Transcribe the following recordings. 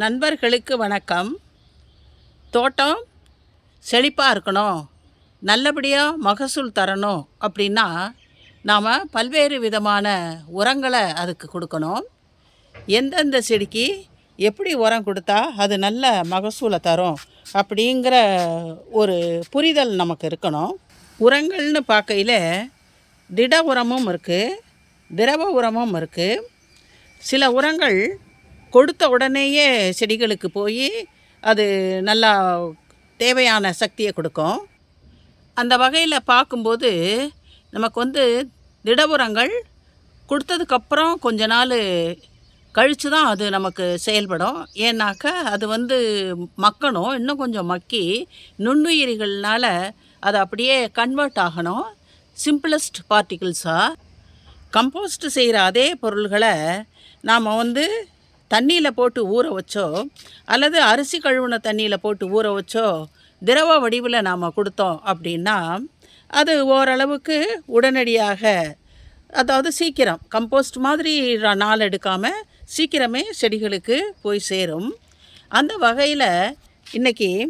நண்பர்களுக்கு வணக்கம். தோட்டம் செழிப்பாக இருக்கணும். நல்லபடியாக மகசூல் தரணும் அப்படின்னா நாம் பல்வேறு விதமான உரங்களை அதுக்கு கொடுக்கணும். எந்தெந்த செடிக்கு எப்படி உரம் கொடுத்தா அது நல்ல மகசூலை தரும் அப்படிங்கிற ஒரு புரிதல் நமக்கு இருக்கணும். உரங்கள்னு பார்க்கையில் திட உரமும் இருக்குது திரவ உரமும் இருக்குது சில உரங்கள் கொடுத்த உடனேயே செடிகளுக்கு போய் அது நல்லா தேவையான சக்தியை கொடுக்கும். அந்த வகையில் பார்க்கும்போது நமக்கு வந்து திட உரங்கள் கொடுத்ததுக்கப்புறம் கொஞ்ச நாள் கழித்து தான் அது நமக்கு செயல்படும். ஏன்னாக்கா அது வந்து மக்கணும் இன்னும் கொஞ்சம் மக்கி நுண்ணுயிரிகள்னால் அது அப்படியே கன்வெர்ட் ஆகணும். சிம்பிளஸ்ட் பார்ட்டிகிள்ஸாக கம்போஸ்ட் செய்கிற அதே பொருள்களை நாம் வந்து தண்ணியில் போட்டு ஊற வச்சோ அல்லது அரிசி கழுவுன தண்ணியில் போட்டு ஊற வச்சோ திரவ வடிவில் நாம் கொடுத்தோம் அப்படின்னா அது ஓரளவுக்கு உடனடியாக அதாவது சீக்கிரம் கம்போஸ்ட் மாதிரி நாள் எடுக்காமல் சீக்கிரமே செடிகளுக்கு போய் சேரும். அந்த வகையில் இன்றைக்கி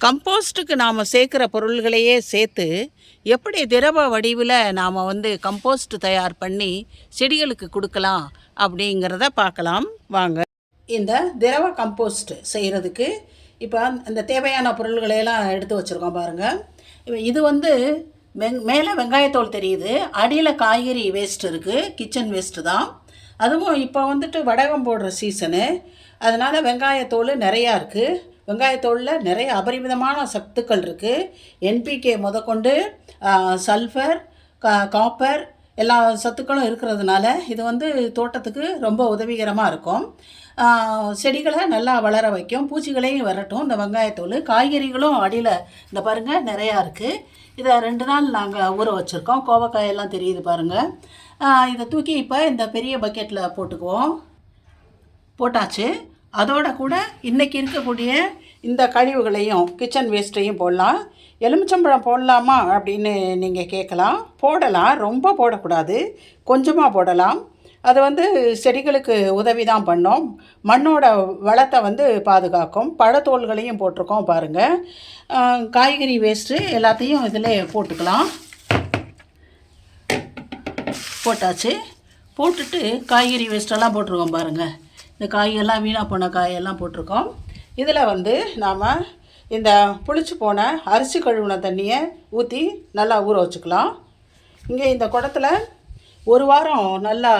கம்போஸ்ட்டுக்கு நாம் சேர்க்குற பொருள்களையே சேர்த்து எப்படி திரவ வடிவில் நாம் வந்து கம்போஸ்ட் தயார் பண்ணி செடிகளுக்கு கொடுக்கலாம் அப்படிங்கிறத பார்க்கலாம். வாங்க. இந்த திரவ கம்போஸ்ட் செய்கிறதுக்கு இப்போ அந்த தேவையான பொருள்களையெல்லாம் எடுத்து வச்சுருக்கோம் பாருங்கள் இப்போ இது வந்து வெங் மேலே வெங்காயத்தோல் தெரியுது. அடியில் காய்கறி வேஸ்ட் இருக்குது கிச்சன் வேஸ்ட்டு தான். அதுவும் இப்போ வந்துட்டு வடகம் போடுற சீசனு அதனால் வெங்காயத்தோல் நிறையா இருக்குது வெங்காயத்தோலில் நிறைய அபரிமிதமான சத்துக்கள் இருக்குது என்பிகே முதற்கொண்டு சல்ஃபர் கா காப்பர் எல்லா சத்துக்களும் இருக்கிறதுனால இது வந்து தோட்டத்துக்கு ரொம்ப உதவிகரமாக இருக்கும். செடிகளை நல்லா வளர வைக்கும். பூச்சிகளையும் வரட்டும். இந்த வெங்காயத்தோல் காய்கறிகளும் அடியில் இந்த பாருங்கள் நிறையா இருக்குது இதை ரெண்டு நாள் நாங்கள் ஊற வச்சுருக்கோம். கோவக்காயெல்லாம் தெரியுது பாருங்கள் இதை தூக்கி இப்போ இந்த பெரிய பக்கெட்டில் போட்டுக்குவோம். போட்டாச்சு. அதோட கூட இன்றைக்கி இருக்கக்கூடிய இந்த கழிவுகளையும் கிச்சன் வேஸ்ட்டையும் போடலாம். எலுமிச்சம்பழம் போடலாமா அப்படின்னு நீங்கள் கேட்கலாம். போடலாம். ரொம்ப போடக்கூடாது. கொஞ்சமாக போடலாம். அது வந்து செடிகளுக்கு உதவி தான் பண்ணும். மண்ணோட வளத்தை வந்து பாதுகாக்கும். பழத்தோல்களையும் போட்டிருக்கோம் பாருங்கள் காய்கறி வேஸ்ட்டு எல்லாத்தையும் இதில் போட்டுக்கலாம். போட்டாச்சு. போட்டுட்டு காய்கறி வேஸ்ட்டெல்லாம் போட்டிருக்கோம் பாருங்கள் இந்த காயெல்லாம் வீணாக போன காயெல்லாம் போட்டிருக்கோம். இதில் வந்து நாம் இந்த புளிச்சு போன அரிசி கழுவுன தண்ணியை ஊற்றி நல்லா ஊற வச்சுக்கலாம். இங்கே இந்த குடத்துல ஒரு வாரம் நல்லா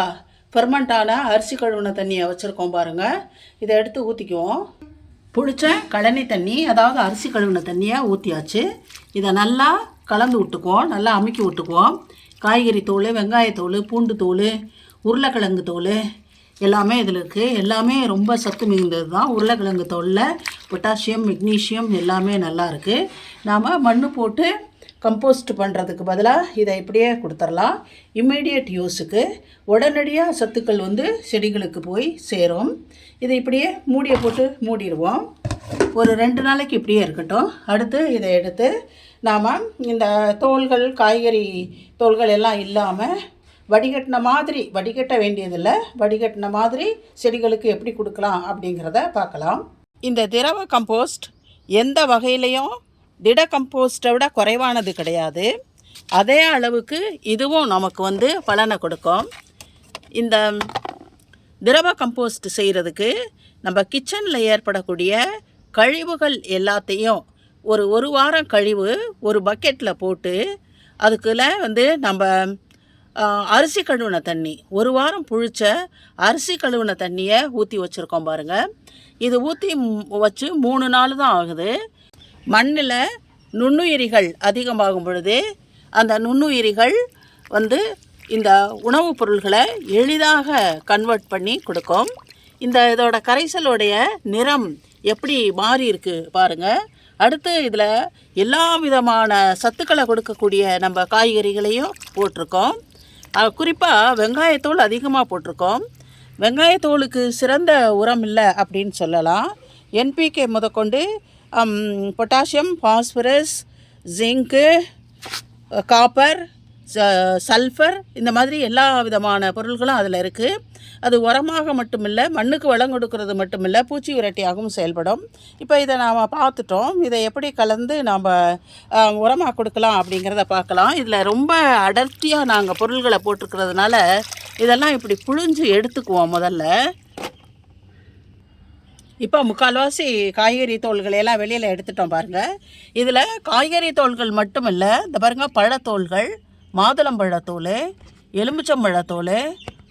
ஃபெர்மெண்ட்டான அரிசி கழுவுன தண்ணியை வச்சுருக்கோம் பாருங்கள் இதை எடுத்து ஊற்றிக்குவோம் புளிச்ச கழனி தண்ணி அதாவது அரிசி கழுவின தண்ணியை ஊற்றியாச்சு இதை நல்லா கலந்து விட்டுக்குவோம் நல்லா அமுக்கி விட்டுக்குவோம். காய்கறி தோல் வெங்காயத்தோல் பூண்டு தோல் உருளைக்கிழங்கு தோல் எல்லாமே இதில் இருக்குது எல்லாமே ரொம்ப சத்து மிகுந்தது தான் உருளைக்கிழங்கு தோலில் பொட்டாசியம் மெக்னீஷியம் எல்லாமே நல்லா இருக்குது நாம் மண் போட்டு கம்போஸ்ட் பண்ணுறதுக்கு பதிலாக இதை இப்படியே கொடுத்துடலாம் இம்மீடியட் யூஸுக்கு உடனடியாக சத்துக்கள் வந்து செடிகளுக்கு போய் சேரும். இதை இப்படியே மூடியை போட்டு மூடிடுவோம். ஒரு ரெண்டு நாளைக்கு இப்படியே இருக்கட்டும். அடுத்து இதை எடுத்து நாம் இந்த தோல்கள் காய்கறி தோல்கள் எல்லாம் இல்லாமல் வடிகட்டின மாதிரி வடிகட்ட வேண்டியதில்லை. வடிகட்டின மாதிரி செடிகளுக்கு எப்படி கொடுக்கலாம் அப்படிங்கிறத பார்க்கலாம். இந்த திரவ கம்போஸ்ட் எந்த வகையிலையும் திட கம்போஸ்ட்டை விட குறைவானது கிடையாது. அதே அளவுக்கு இதுவும் நமக்கு வந்து பலனை கொடுக்கும். இந்த திரவ கம்போஸ்ட் செய்கிறதுக்கு நம்ம கிச்சனில் ஏற்படக்கூடிய கழிவுகள் எல்லாத்தையும் ஒரு ஒரு வாரம் கழிவு ஒரு பக்கெட்டில் போட்டு அதுக்குள்ள வந்து நம்ம அரிசி கழுவின தண்ணி. ஒரு வாரம் புழிச்ச அரிசி கழுவின தண்ணியை ஊற்றி வச்சுருக்கோம் பாருங்கள் இது ஊற்றி வச்சு மூணு நாள் தான் ஆகுது. மண்ணில் நுண்ணுயிரிகள் அதிகமாகும் பொழுது அந்த நுண்ணுயிரிகள் வந்து இந்த உணவுப் பொருள்களை எளிதாக கன்வெர்ட் பண்ணி கொடுக்கும். இந்த இதோட கரைசலுடைய நிறம் எப்படி மாறி இருக்கு பாருங்கள் அடுத்து இதில் எல்லா விதமான சத்துக்களை கொடுக்கக்கூடிய நம்ம காய்கறிகளையும் போட்டிருக்கோம். குறிப்பாக வெங்காயத்தூள் அதிகமாக போட்டிருக்கோம். வெங்காயத்தோலுக்கு சிறந்த உரம் இல்லை அப்படின்னு சொல்லலாம். என்பிகே முதற்கொண்டு potassium phosphorus zinc copper sulphur இந்த மாதிரி எல்லா விதமான பொருள்களும் அதில் இருக்குது அது உரமாக மட்டுமில்லை மண்ணுக்கு வளம் கொடுக்கறது மட்டுமில்லை பூச்சி விரட்டியாகவும் செயல்படும். இப்போ இதை நாம் பார்த்துட்டோம். இதை எப்படி கலந்து நாம் உரமாக கொடுக்கலாம் அப்படிங்கிறத பார்க்கலாம். இதில் ரொம்ப அடர்த்தியாக நாங்கள் பொருள்களை போட்டிருக்கிறதுனால இதெல்லாம் இப்படி புழிஞ்சு எடுத்துக்குவோம் முதல்ல. இப்போ முக்கால்வாசி காய்கறி தோல்களை எல்லாம் வெளியில் எடுத்துட்டோம் பாருங்கள் இதில் காய்கறி தோல்கள் மட்டும் இல்லை இந்த பாருங்கள் பழத்தோல்கள் மாதுளம்பழத்தோல் எலுமிச்சம்பழத்தோல்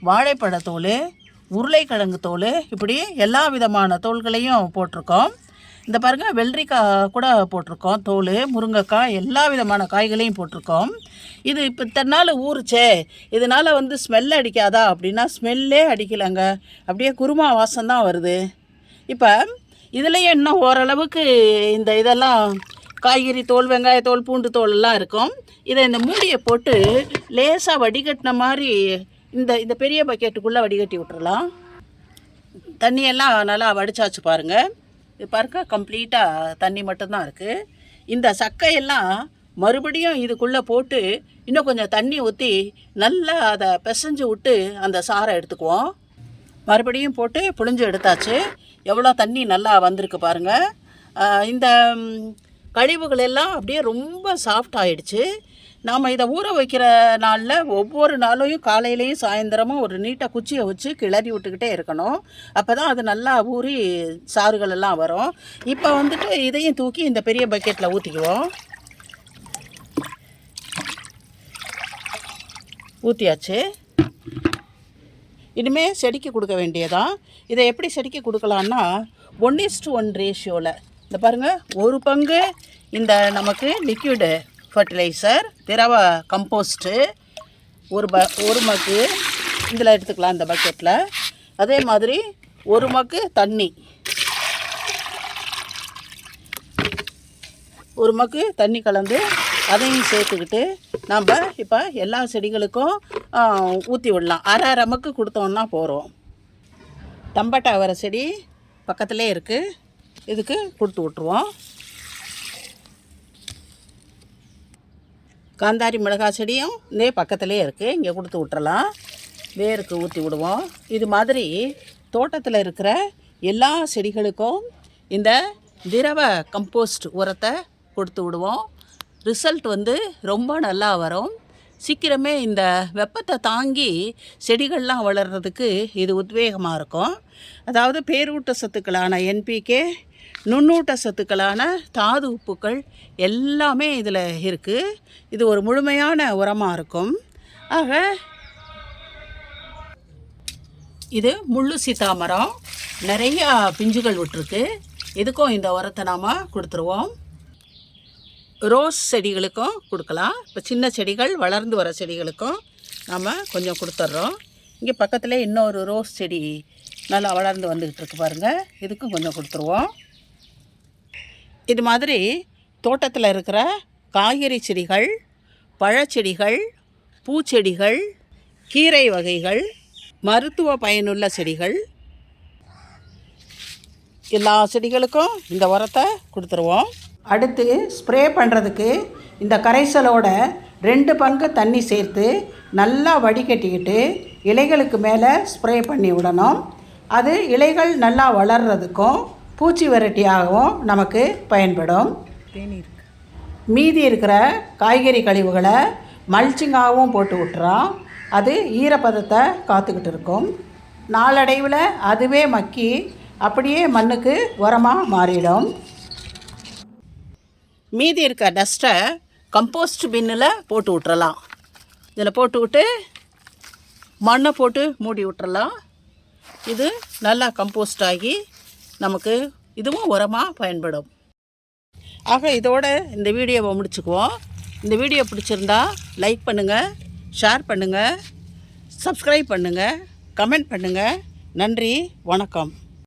வாழைப்பழத்தோல் உருளைக்கிழங்கு தோல் இப்படி எல்லா விதமான தோல்களையும் போட்டிருக்கோம். இந்த பாருங்கள் வெள்ளரிக்காய் கூட போட்டிருக்கோம். தோல் முருங்கைக்காய் எல்லா விதமான காய்களையும் போட்டிருக்கோம். இது இப்போ இத்தனை நாள் ஊறுச்சே. இதனால் வந்து ஸ்மெல் அடிக்காதா அப்படின்னா ஸ்மெல்லே அடிக்கலைங்க. அப்படியே குருமா வாசம் தான் வருது. இப்போ இதுலேயும் இன்னும் ஓரளவுக்கு இந்த இதெல்லாம் காய்கறி தோல் வெங்காய தோல் பூண்டு தோல் எல்லாம் இருக்கும். இதை இந்த மூடியை போட்டு லேசாக வடிகட்டின மாதிரி இந்த இந்த பெரிய பக்கெட்டுக்குள்ளே வடிகட்டி விட்டுறலாம். தண்ணியெல்லாம் நல்லா வடிச்சாச்சு பாருங்கள் இது பாருங்க கம்ப்ளீட்டாக தண்ணி மட்டும்தான் இருக்குது இந்த சக்கையெல்லாம் மறுபடியும் இதுக்குள்ளே போட்டு இன்னும் கொஞ்சம் தண்ணி ஊற்றி நல்லா அதை பிசைஞ்சு விட்டு அந்த சாறை எடுத்துக்குவோம். மறுபடியும் போட்டு புழிஞ்சு எடுத்தாச்சு. எவ்வளோ தண்ணி நல்லா வந்திருக்கு பாருங்கள் இந்த கழிவுகள் எல்லாம் அப்படியே ரொம்ப சாஃப்ட் ஆகிடுச்சு நாம் இதை ஊற வைக்கிற நாளில் ஒவ்வொரு நாளையும் காலையிலையும் சாயந்தரமும் ஒரு நீட்டாக குச்சியை வச்சு கிளறி விட்டுக்கிட்டே இருக்கணும். அப்போ தான் அது நல்லா ஊறி சாறுகள் எல்லாம் வரும். இப்போ வந்துட்டு இதையும் தூக்கி இந்த பெரிய பக்கெட்டில் ஊற்றிக்குவோம் ஊற்றியாச்சு இனிமேல் செடிக்கு கொடுக்க வேண்டியதான் இதை எப்படி செடிக்கு கொடுக்கலான்னா ஒன் இஸ்டு ஒன் ரேஷியோவில் இந்த பாருங்கள் ஒரு பங்கு இந்த நமக்கு லிக்யூடு ஃபர்டிலைசர் திரவ கம்போஸ்ட்டு ஒரு ப ஒரு மக்கு இதில் எடுத்துக்கலாம் இந்த பக்கெட்டில் அதே மாதிரி ஒரு மக்கு தண்ணி. ஒரு மக்கு தண்ணி கலந்து அதையும் சேர்த்துக்கிட்டு நம்ம இப்போ எல்லா செடிகளுக்கும் ஊற்றி விடலாம். அரை அரை மக்கு கொடுத்தோன்னா போகிறோம் தம்பட்டை வர செடி பக்கத்துலேயே இருக்குது இதுக்கு கொடுத்து விட்ருவோம் காந்தாரி மிளகாய் செடியும் இதே பக்கத்துலேயே இருக்குது இங்கே கொடுத்து விட்டுறலாம். வேருக்கு ஊற்றி விடுவோம். இது மாதிரி தோட்டத்தில் இருக்கிற எல்லா செடிகளுக்கும் இந்த திரவ கம்போஸ்ட் உரத்தை கொடுத்து விடுவோம். ரிசல்ட் வந்து ரொம்ப நல்லா வரும். சீக்கிரமே இந்த வெப்பத்தை தாங்கி செடிகள்லாம் வளர்கிறதுக்கு இது உத்வேகமாக இருக்கும். அதாவது பேரூட்ட சத்துக்களான என்பிகே நுண்ணூட்ட சத்துக்களான தாது உப்புக்கள் எல்லாமே இதில் இருக்குது இது ஒரு முழுமையான உரமாக இருக்கும். ஆக இது முள்ளு சீத்தாமரம். நிறையா பிஞ்சுகள் விட்டுருக்கு. இதுக்கும் இந்த உரத்தை நாம் கொடுத்துருவோம். ரோஸ் செடிகளுக்கும் கொடுக்கலாம். இப்போ சின்ன செடிகள் வளர்ந்து வர செடிகளுக்கும் நாம் கொஞ்சம் கொடுத்துட்றோம் இங்கே பக்கத்தில் இன்னொரு ரோஸ் செடி நல்லா வளர்ந்து வந்துக்கிட்டு இருக்கு பாருங்கள் இதுக்கும் கொஞ்சம் கொடுத்துருவோம். இது மாதிரி தோட்டத்தில் இருக்கிற காய்கறி செடிகள் பழச்செடிகள் பூச்செடிகள் கீரை வகைகள் மருத்துவ பயனுள்ள செடிகள் எல்லா செடிகளுக்கும் இந்த உரத்தை கொடுத்துருவோம். அடுத்து ஸ்ப்ரே பண்ணுறதுக்கு இந்த கரைசலோட ரெண்டு பங்கு தண்ணி சேர்த்து நல்லா வடிகட்டிக்கிட்டு இலைகளுக்கு மேலே ஸ்ப்ரே பண்ணி விடணும். அது இலைகள் நல்லா வளர்கிறதுக்கும் பூச்சி விரட்டியாகவும் நமக்கு பயன்படும். மீதி இருக்கிற காய்கறி கழிவுகளை மல்ச்சிங்காகவும் போட்டு விட்டுறோம் அது ஈரப்பதத்தை காத்துக்கிட்டு இருக்கும். நாளடைவில் அதுவே மக்கி அப்படியே மண்ணுக்கு உரமாக மாறிடும். மீதி இருக்க டஸ்ட்டை கம்போஸ்ட் பின்னில் போட்டு விட்டுறலாம் இதில் போட்டு விட்டு மண்ணை போட்டு மூடி விட்டுறலாம் இது நல்லா கம்போஸ்ட் ஆகி நமக்கு இதுவும் உரமாக பயன்படும். ஆக இதோட இந்த வீடியோவை முடிச்சுக்குவோம். இந்த வீடியோ பிடிச்சிருந்தா லைக் பண்ணுங்கள் ஷேர் பண்ணுங்கள் சப்ஸ்கிரைப் பண்ணுங்கள் கமெண்ட் பண்ணுங்கள் நன்றி வணக்கம்.